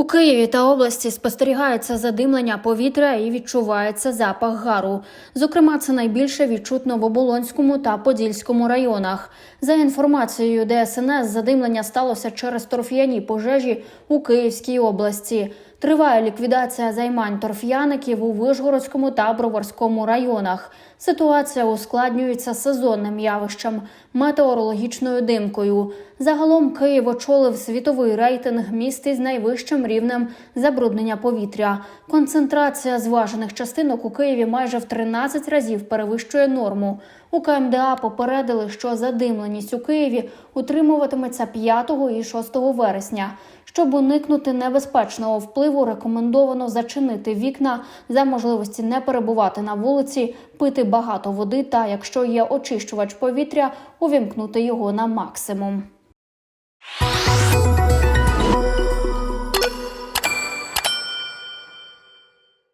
У Києві та області спостерігається задимлення повітря і відчувається запах гару. Зокрема, це найбільше відчутно в Оболонському та Подільському районах. За інформацією ДСНС, задимлення сталося через торф'яні пожежі у Київській області. Триває ліквідація займань торф'яників у Вишгородському та Броварському районах. Ситуація ускладнюється сезонним явищем метеорологічною димкою. Загалом Київ очолив світовий рейтинг міст із найвищим рівнем забруднення повітря. Концентрація зважених частинок у Києві майже в 13 разів перевищує норму. У КМДА попередили, що задимленість у Києві утримуватиметься 5 і 6 вересня. Щоб уникнути небезпечного впливу, рекомендовано зачинити вікна за можливості не перебувати на вулиці, пити багато води та, якщо є очищувач повітря, увімкнути його на максимум.